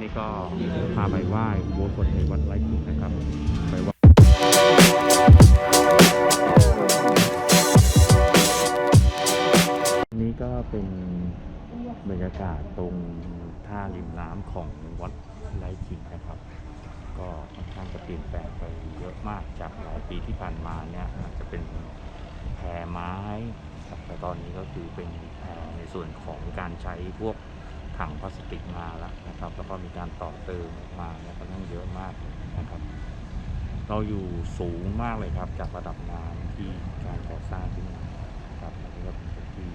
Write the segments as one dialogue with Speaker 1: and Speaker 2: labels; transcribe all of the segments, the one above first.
Speaker 1: นี่ก็พาไปไหว้อุโบสถในวัดไร่ขิงนะครับ ไปไหว้นี่ก็เป็นบรรยากาศตรงท่าริมน้ำของวัดไร่ขิงนะครับ ก็ค่อนข้างจะเปลี่ยนแปลงไปเยอะมากจากหลายปีที่ผ่านมาเนี่ยอาจจะเป็นแพไม้แต่ตอนนี้ก็คือเป็นแพในส่วนของการใช้พวก ถังพลาสติกมาแล้วนะครับ แล้วก็มีการต่อเติมมาเนี่ยค่อนข้างเยอะมากนะครับ เราอยู่สูงมากเลยครับ จากระดับน้ำที่การก่อสร้างขึ้นมาครับอันนี้ก็เป็นพื้นที่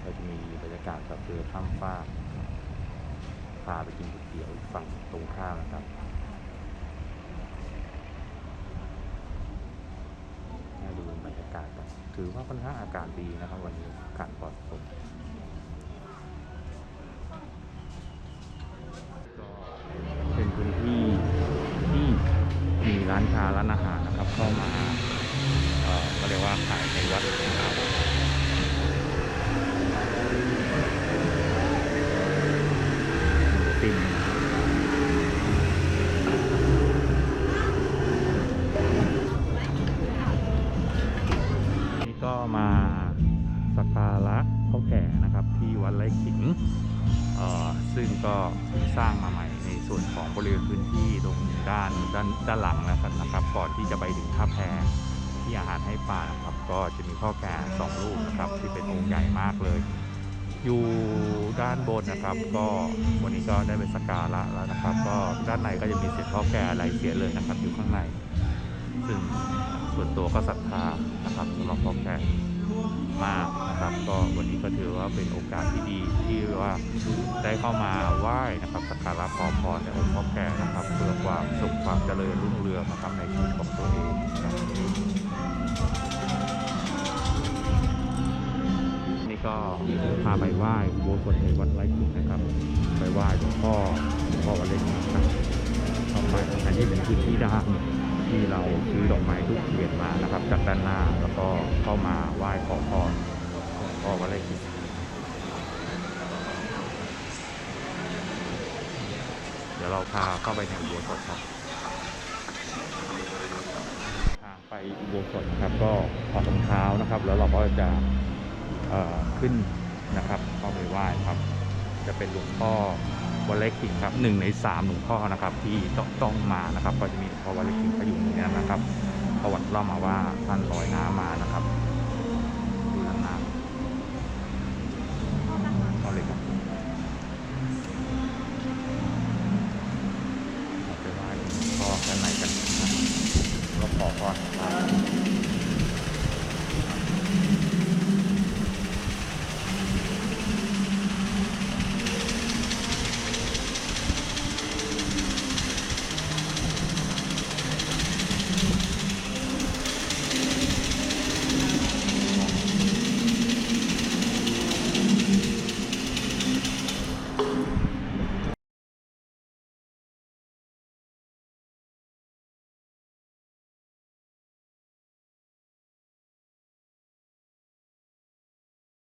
Speaker 1: เราจะมีบรรยากาศกับเรือถ้ำฟ้ากพาไปกินก๋วยเตี๋ยวฝั่งตรงข้ามนะครับให้ดูบรรยากาศกันถือว่าค่อนข้างอากาศดีนะครับ วันนี้อากาศปลอดโปร่งก็เป็นพื้น ที่ที่มีร้านค้าร้านอาหารนะครับ เข้ามาเอ่อก็เรียกว่าขายในวัดนะครับหมูปิ้งนี่ก็มาสักการะพ่อแก่นะครับ ที่วัดไร่ขิง ซึ่งก็สร้างมาใหม่ในส่วนของบริเวณพื้นที่ตรงด้านด้านด้านหลังนะครับนะครับก่อนที่จะไปถึงท่าแพที่อาหารให้ปลานะครับก็จะมีพ่อแก่สองรูปนะครับที่เป็นองค์ใหญ่มากเลย อยู่ด้านบนนะครับ ก็วันนี้ก็ได้ไปสักการะแล้วนะครับ ก็ด้านในก็จะมีเศษพ่อแก่อะไรเสียเลยนะครับ อยู่ข้างใน ซึ่งส่วนตัวก็ศรัทธานะครับสำหรับพ่อแก่มากนะครับ ก็วันนี้ก็ถือว่าเป็นโอกาสที่ดี ได้เข้ามาไหว้นะครับสักการะขอพรในองค์พ่อแก่นะครับเพื่อความสุขความเจริญรุ่งเรืองนะครับในชีวิตของตัวเองนะครับนี่ก็พาไปไหว้โบสถในวัดไร่ขิงนะครับ ไปไหว้หลวงพ่อหลวงพ่อวัดไร่ขิงนะครับเข้าไปอันนี้เป็นพื้นที่ด้านที่เราซื้อดอกไม้ทุกเทียนมานะครับจากด้านหน้าแล้วก็เข้ามาไหว้ขอพรหลวงพ่อวัดเดี๋ยว เราพาเข้าไปในอุโบสถครับทางไปอุโบสถนะครับ ก็ถอดรองเท้านะครับ แล้วเราก็จะขึ้นนะครับเข้าไปไหว้ครับ จะเป็นหลวงพ่อวัดไร่ขิงครับหนึ่งในสามหลวงพ่อนะครับ ที่ต้องต้องมานะครับ ก็จะมีหลวงพ่อวัดไร่ขิงก็อยู่ในนี้นะครับ ประวัติเล่ามาว่าท่านลอยน้ำมานะครับ